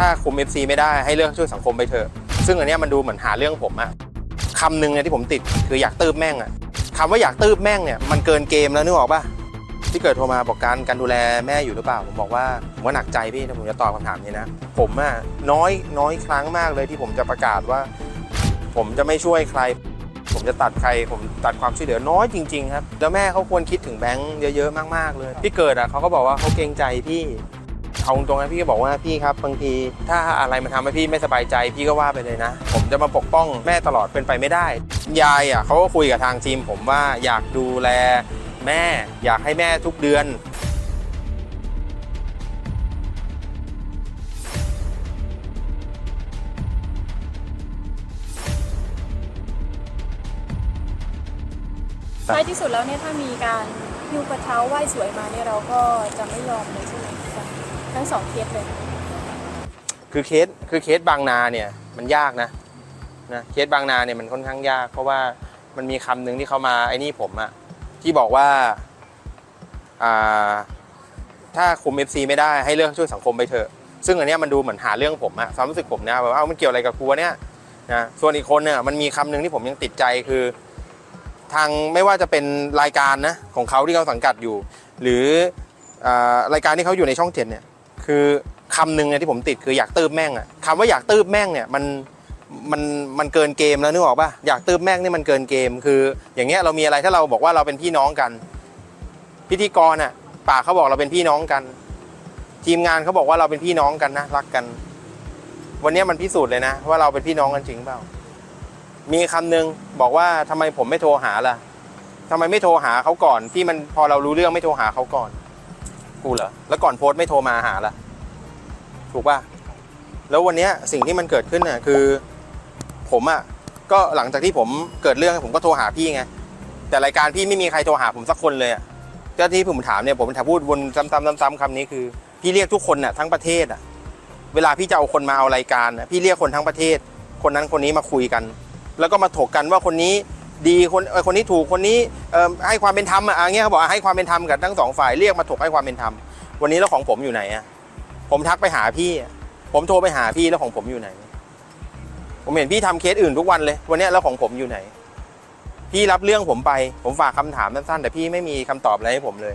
ถ้าคุม FC ไม่ได้ให้เลือกช่วยสังคมไปเถอะ ซึ่งอันเนี้ยมันดูเหมือนหาเรื่องผมอะคำหนึ่งเนี่ยที่ผมติดคืออยากตืบแม่งอะคำว่าอยากตืบแม่งเนี่ยมันเกินเกมแล้วนึกออกปะที่เกิดโทรมาบอกการการดูแลแม่อยู่หรือเปล่า ผมบอกว่าผมว่าหนักใจพี่ถ้าผมจะตอบคำถามนี้นะ ผมอะน้อยน้อยครั้งมากเลยที่ผมจะประกาศว่า ผมจะไม่ช่วยใคร ผมจะตัดใคร ผมตัดความช่วยเหลือน้อยจริง ๆ ครับ แล้วแม่เขาควรคิดถึงแบงค์เยอะๆมากๆเลยพี่เกิดอะเขาก็บอกว่าเขาเกรงใจพี่ เอาตรงๆนะพี่ก็บอกว่าพี่ครับบางที ถ้าอะไรมันทำให้พี่ไม่สบายใจ พี่ก็ว่าไปเลยนะ ผมจะมาปกป้องแม่ตลอดเป็นไปไม่ได้ ยายอะเขาก็คุยกับทางทีม ผมว่าอยากดูแลแม่ อยากให้แม่ทุกเดือนท้ายที่สุดแล้วเนี่ยถ้ามีการหิ้วกระเช้าไหว้สวยมาเนี่ยเราก็จะไม่ยอมเลยใช่ไหม ทั้งสองเคสเลย คือเคสคือเคสบางนาเนี่ยมันยากนะนะเคสบางนาเนี่ยมันค่อนข้างยาก เพราะว่ามันมีคำหนึ่งที่เขามาไอ้นี่ผมอะที่บอกว่าอ่าถ้าคุม FC ไม่ได้ให้เลือกช่วยสังคมไปเถอะ ซึ่งอันเนี้ยมันดูเหมือนหาเรื่องผมอะความรู้สึกผมนะแบบว่าเอ้ามันเกี่ยวอะไรกับกูวะเนี่ยนะส่วนอีกคนเนี่ยมันมีคำหนึ่งที่ผมยังติดใจคือ ทางไม่ว่าจะเป็นรายการนะของเขาที่เขาสังกัดอยู่ หรืออารายการที่เขาอยู่ในช่องเจ็ดเนี่ย คือคำหนึ่งเนี่ยที่ผมติดคืออยากตืบแม่งอะคำว่าอยากตืบแม่งเนี่ยมันมันมันเกินเกมแล้วนึกออกปะอยากตืบแม่งนี่มันเกินเกม คืออย่างเงี้ยเรามีอะไรถ้าเราบอกว่าเราเป็นพี่น้องกัน พิธีกรอะปากเขาบอกเราเป็นพี่น้องกัน ทีมงานเขาบอกว่าเราเป็นพี่น้องกันนะรักกัน วันนี้มันพิสูจน์เลยนะ ว่าเราเป็นพี่น้องกันจริงเปล่า มีคำหนึ่งบอกว่าทำไมผมไม่โทรหาล่ะทำไมไม่โทรหาเขาก่อน ที่มันพอเรารู้เรื่องไม่โทรหาเขาก่อน กูเหรอ แล้วก่อนโพสต์ไม่โทรมาหาล่ะ ถูกป่ะ แล้ววันนี้สิ่งที่มันเกิดขึ้นน่ะคือ ผมอะก็หลังจากที่ผมเกิดเรื่องผมก็โทรหาพี่ไง แต่รายการพี่ไม่มีใครโทรหาผมสักคนเลยอะก็ที่ผมถามเนี่ยผมถามพูดวนซ้ำๆซ้ำๆคำนี้คือ พี่เรียกทุกคนน่ะทั้งประเทศอะ เวลาพี่จะเอาคนมาเอารายการน่ะพี่เรียกคนทั้งประเทศ คนนั้นคนนี้มาคุยกัน แล้วก็มาถกกันว่าคนนี้ ดีคนคนนี้ถูกคนนี้ให้ความเป็นธรรมอะอย่างเงี้ยเขาบอกให้ความเป็นธรรมกับทั้งสองฝ่ายเรียกมาถกให้ความเป็นธรรมวันนี้แล้วของผมอยู่ไหนอะผมทักไปหาพี่ ผมโทรไปหาพี่แล้วของผมอยู่ไหน ผมเห็นพี่ทำเคสอื่นทุกวันเลย วันนี้แล้วของผมอยู่ไหน พี่รับเรื่องผมไป ผมฝากคำถามสั้นๆแต่พี่ไม่มีคำตอบอะไรให้ผมเลย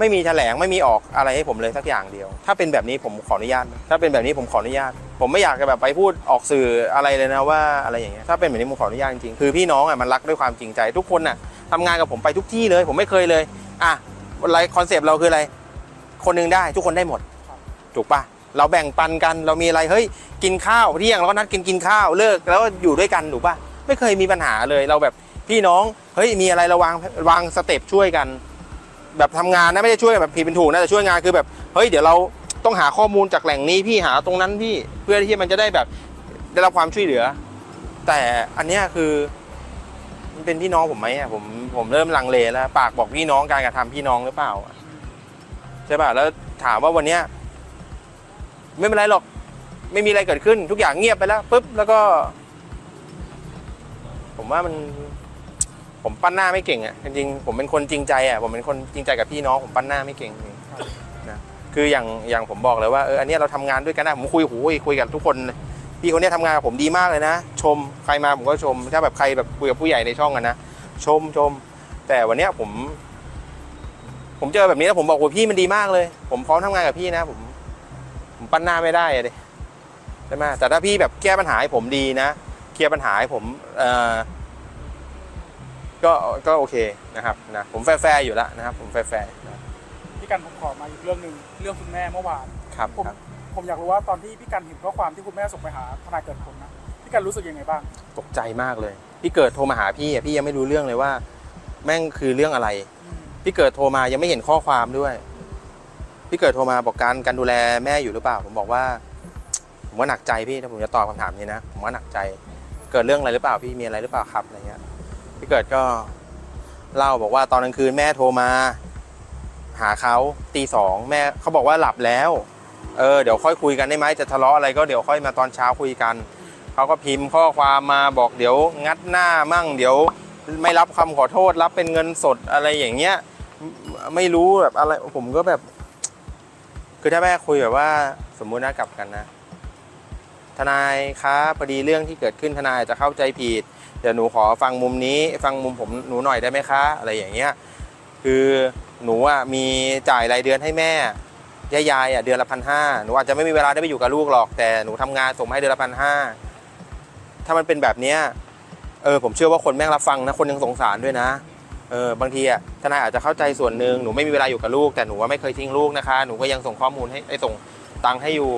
ไม่มีแถลงไม่มีออกอะไรให้ผมเลยสักอย่างเดียว ถ้าเป็นแบบนี้ผมขออนุญาต ถ้าเป็นแบบนี้ผมขออนุญาต ผมไม่อยากจะแบบไปพูดออกสื่ออะไรเลยนะว่าอะไรอย่างเงี้ยถ้าเป็นแบบนี้ผมขออนุญาตจริงๆคือพี่น้องอะมันรักด้วยความจริงใจทุกคนอะทำงานกับผมไปทุกที่เลย ผมไม่เคยเลยอะอะไรคอนเซปต์เราคืออะไร คนหนึงได้ทุกคนได้หมด ถูกปะเราแบ่งปันกันเรามีอะไรเฮ้ยกินข้าวเที่ยงเราก็นัดกินกินข้าวเลิกแล้วอยู่ด้วยกันถูกปะไม่เคยมีปัญหาเลยเราแบบพี่น้องเฮ้ยมีอะไรราวางวางสเต็ปช่วยกัน แบบทำงานนะไม่ได้ช่วยแบบผิดเป็นถูกนะแต่ช่วยงานคือแบบเฮ้ยเดี๋ยวเราต้องหาข้อมูลจากแหล่งนี้พี่หาตรงนั้นพี่เพื่อที่มันจะได้แบบได้รับความช่วยเหลือ แต่อันเนี้ยคือมันเป็นพี่น้องผมไหมอะผมผมเริ่มลังเลแล้ว ปากบอกพี่น้องการกระทำพี่น้องหรือเปล่าใช่ป่ะแล้วถามว่าวันเนี้ยไม่เป็นไรหรอก ไม่มีอะไรเกิดขึ้น ทุกอย่างเงียบไปแล้วปุ๊บแล้วก็ ผมว่ามัน ผมปั้นหน้าไม่เก่งอะจริงๆผมเป็นคนจริงใจอะผมเป็นคนจริงใจกับพี่น้องผมปั้นหน้าไม่เก่งนะคืออย่างอย่างผมบอกเลยว่าเอออันนี้เราทำงานด้วยกันนะผมคุยโอ้ยคุยกับทุกคนพี่คนนี้ยทำงานกับผมดีมากเลยนะ ชมใครมาผมก็ชม ถ้าแบบใครแบบคุยกับผู้ใหญ่ในช่องกันนะชมชม แต่วันเนี้ยผม ผมเจอแบบนี้แล้วผมบอกว่าพี่มันดีมากเลย ผมพร้อมทำงานกับพี่นะ ผม ผมปั้นหน้าไม่ได้อะดิใช่ไหมแต่ถ้าพี่แบบแก้ปัญหาให้ผมดีนะเคลียร์ปัญหาให้ผมเอ่อ ก็ก็โอเคนะครับนะผมแฟร์ๆอยู่แล้วนะครับ ผมแฟร์ๆนะพี่กันผมขอมาอีกเรื่องหนึ่งเรื่องคุณแม่เมื่อวานครับผมครับ ผมอยากรู้ว่าตอนที่พี่กันเห็นข้อความที่คุณแม่ส่งไปหาทนายเกิดผลนะพี่กันรู้สึกยังไงบ้าง ตกใจมากเลย พี่เกิดโทรมาหาพี่อะพี่ยังไม่รู้เรื่องเลยว่า แม่งคือเรื่องอะไรอืมพี่เกิดโทรมายังไม่เห็นข้อความด้วย พี่เกิดโทรมาบอกการการดูแลแม่อยู่หรือเปล่า ผมบอกว่า ผมว่าหนักใจพี่ถ้าผมจะตอบคำถามนี้นะผมว่าหนักใจ เกิดเรื่องอะไรหรือเปล่าพี่มีอะไรหรือเปล่าครับอะไรเงี้ย พี่เกิดก็เล่าบอกว่าตอนกลางคืนแม่โทรมา หาเขาตีสองแม่เขาบอกว่าหลับแล้ว เออเดี๋ยวค่อยคุยกันได้ไหมจะทะเลาะอะไรก็เดี๋ยวค่อยมาตอนเช้าคุยกันเขาก็พิมพ์ข้อความมาบอกเดี๋ยวงัดหน้ามั่ง เดี๋ยวไม่รับคำขอโทษรับเป็นเงินสดอะไรอย่างเงี้ย ไม่รู้แบบอะไรผมก็แบบ คือถ้าแม่คุยแบบว่า สมมุตินะกลับกันนะ ทนายครับพอดีเรื่องที่เกิดขึ้นทนายอาจจะเข้าใจผิด เดี๋ยวหนูขอฟังมุมนี้ ฟังมุมผมหนูหน่อยได้ไหมคะ อะไรอย่างเงี้ยคือหนูอะมีจ่ายรายเดือนให้แม่ยายายอะเดือนละพันห้าหนูอาจจะไม่มีเวลาได้ไปอยู่กับลูกหรอกแต่หนูทำงานส่งมาให้เดือนละพันห้าถ้ามันเป็นแบบเนี้ยเออผมเชื่อว่าคนแม่งรับฟังนะคนยังสงสารด้วยนะเออบางทีอะทนายอาจจะเข้าใจส่วนหนึ่งหนูไม่มีเวลาอยู่กับลูก แต่หนูว่าไม่เคยทิ้งลูกนะคะ หนูก็ยังส่งข้อมูลให้ส่งตังค์ให้อยู่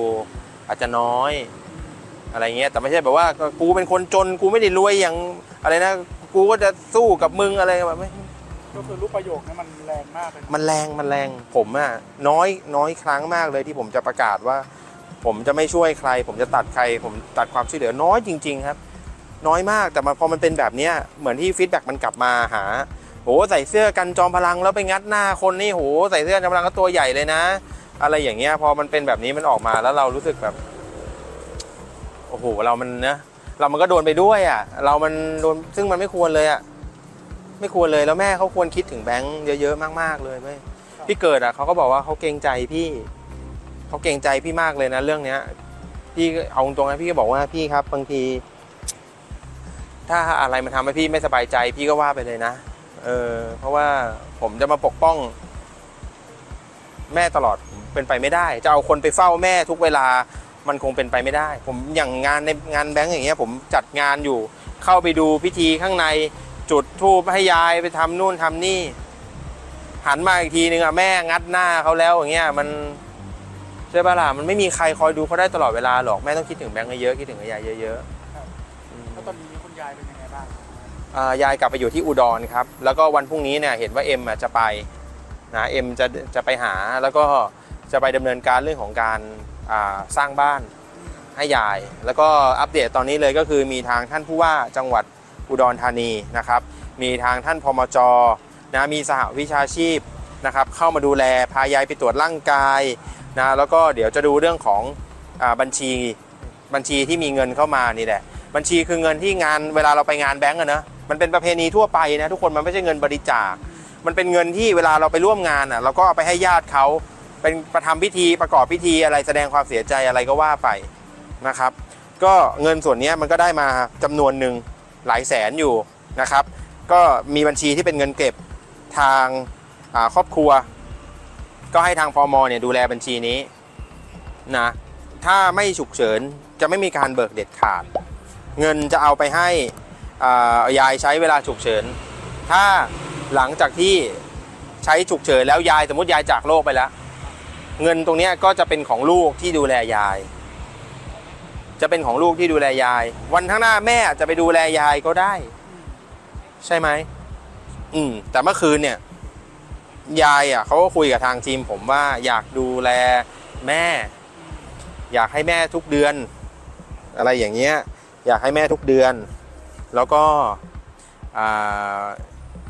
อาจจะน้อย อะไรเงี้ยแต่ไม่ใช่แบบว่ากูเป็นคนจนกูไม่ได้รวยอย่างอะไรนะกูก็จะสู้กับมึงอะไรแบบไม่ก็คือรูปประโยคนี้มันแรงมากเลยนะมันแรงมันแรงผมอะน้อยน้อยครั้งมากเลยที่ผมจะประกาศว่า ผมจะไม่ช่วยใคร ผมจะตัดใคร ผมตัดความช่วยเหลือน้อยจริง ๆ ครับ น้อยมากแต่มาพอมันเป็นแบบเนี้ยเหมือนที่ฟีดแบ็กมันกลับมาหาโหใส่เสื้อกันจอมพลังแล้วไปงัดหน้าคนนี่โหใส่เสื้อกันจอมพลังก็ตัวใหญ่เลยนะ อะไรอย่างเงี้ยพอมันเป็นแบบนี้มันออกมาแล้วเรารู้สึกแบบ โอ้โหเรามันเนะเรามันก็โดนไปด้วยอะ เรามันโดนซึ่งมันไม่ควรเลยอะไม่ควรเลยแล้วแม่เขาควรคิดถึงแบงค์เยอะๆมากๆเลยเว้ยพี่เกิดอะเขาก็บอกว่าเขาเกรงใจพี่เขาเกรงใจพี่มากเลยนะเรื่องเนี้ยพี่ก็เอาตรงๆนะพี่ก็บอกว่าพี่ครับ บางที ถ้าอะไรมันทำให้พี่ไม่สบายใจ พี่ก็ว่าไปเลยนะเออเพราะว่าผมจะมาปกป้อง แม่ตลอดผมเป็นไปไม่ได้ จะเอาคนไปเฝ้าแม่ทุกเวลา มันคงเป็นไปไม่ได้ ผมอย่างงานในงานแบงก์อย่างเงี้ยผมจัดงานอยู่ เข้าไปดูพิธีข้างในจุดทูบให้ยายไปทำนู่นทำนี่ หันมาอีกทีนึงอะแม่งัดหน้าเขาแล้วอย่างเงี้ยมันใช่ปะล่ะมันไม่มีใครคอยดูเขาได้ตลอดเวลาหรอกแม่ต้องคิดถึงแบงก์เยอะๆคิดถึงยายเยอะๆอืมแล้วตอนนี้คุณยายเป็นยังไงบ้างอ่ายายกลับไปอยู่ที่อุดรครับ แล้วก็วันพรุ่งนี้เนี่ยเห็นว่าเอ็มอะจะไปนะเอ็มจะจะไปหาแล้วก็จะไปดำเนินการเรื่องของการอ่า สร้างบ้านให้ยาย แล้วก็อัปเดตตอนนี้เลยก็คือมีทางท่านผู้ว่าจังหวัดอุดรธานีนะครับ มีทางท่านพมจนะมีสหวิชาชีพนะครับ เข้ามาดูแลพายายไปตรวจร่างกายนะแล้วก็เดี๋ยวจะดูเรื่องของอบัญชีบัญชีที่มีเงินเข้ามานี่แหละบัญชีคือเงินที่งานเวลาเราไปงานแบงก์อะนะมันเป็นประเพณีทั่วไปนะทุกคนมันไม่ใช่เงินบริจาค มันเป็นเงินที่เวลาเราไปร่วมงานอะเราก็เอาไปให้ญาติเขา เป็นประทำพิธีประกอบพิธีอะไรแสดงความเสียใจอะไรก็ว่าไปนะครับ ก็เงินส่วนนี้มันก็ได้มาจำนวนหนึ่งหลายแสนอยู่นะครับ ก็มีบัญชีที่เป็นเงินเก็บทางครอบครัว ก็ให้ทางพมเนี่ยดูแลบัญชีนี้นะถ้าไม่ฉุกเฉินจะไม่มีการเบิกเด็ดขาด เงินจะเอาไปให้ยายใช้เวลาฉุกเฉิน ถ้าหลังจากที่ใช้ฉุกเฉินแล้วยายสมมติยายจากโลกไปแล้ว เงินตรงนี้ก็จะเป็นของลูกที่ดูแลยาย จะเป็นของลูกที่ดูแลยาย วันข้างหน้าแม่อาจจะไปดูแลยายก็ได้ ใช่ไหมอืม แต่เมื่อคืนเนี่ย ยายอะเขาก็คุยกับทางทีม ผมว่าอยากดูแลแม่ อยากให้แม่ทุกเดือน อะไรอย่างเงี้ย อยากให้แม่ทุกเดือน แล้วก็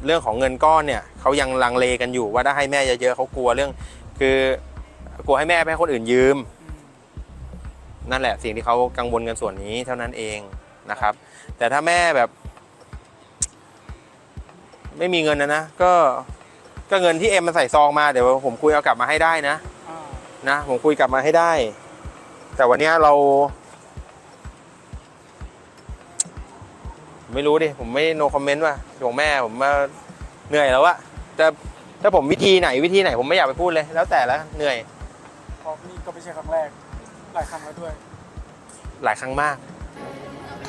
เรื่องของเงินก้อนเนี่ยเขายังลังเลกันอยู่ว่าถ้าให้แม่เยอะๆเขากลัวเรื่อง คือ กลัวให้แม่ไปให้คนอื่นยืม นั่นแหละสิ่งที่เขากังวลกันส่วนนี้เท่านั้นเองนะครับ แต่ถ้าแม่แบบ ไม่มีเงินนะนะก็ก็เงินที่เอ็มมาใส่ซองมาเดี๋ยวผมคุยเอากลับมาให้ได้นะอ่านะผมคุยกลับมาให้ได้ แต่วันเนี้ยเรา ไม่รู้ดิผมไม่โนคอมเมนต์ว่ะของแม่ผมมาเหนื่อยแล้วอะแต่ถ้าผมวิธีไหนวิธีไหนผมไม่อยากไปพูดเลย แล้วแต่ละเหนื่อย เพราะนี่ก็ไม่ใช่ครั้งแรก หลายครั้งแล้วด้วย หลายครั้งมาก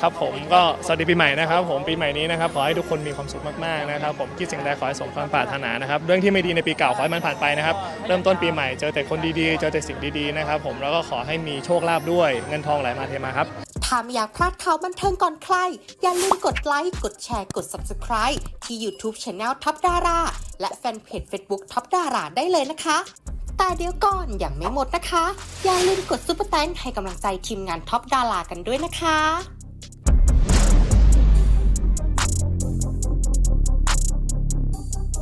ครับผมก็สวัสดีปีใหม่นะครับ ผมปีใหม่นี้นะครับขอให้ทุกคนมีความสุขมากๆนะครับ ผมคิดสิ่งใดขอให้สมความปรารถนานะครับเรื่องที่ไม่ดีในปีเก่าขอให้มันผ่านไปนะครับ เริ่มต้นปีใหม่เจอแต่คนดีๆ เจอแต่สิ่งดีๆนะครับ ผมแล้วก็ขอให้มีโชคลาภด้วยเงินทองไหลมาเทมาครับ ถ้าไม่อยากพลาดข่าวบันเทิงก่อนใคร อย่าลืมกดไลค์ กดแชร์ กด Subscribe ที่ YouTube Channel ท็อปดาราและแฟนเพจ Facebook ท็อปดาราได้เลยนะคะ แต่เดี๋ยวก่อนอย่างไม่หมดนะคะ อย่าลืมกดซุปเปอร์แตนให้กำลังใจทีมงานท็อปดารากันด้วยนะคะ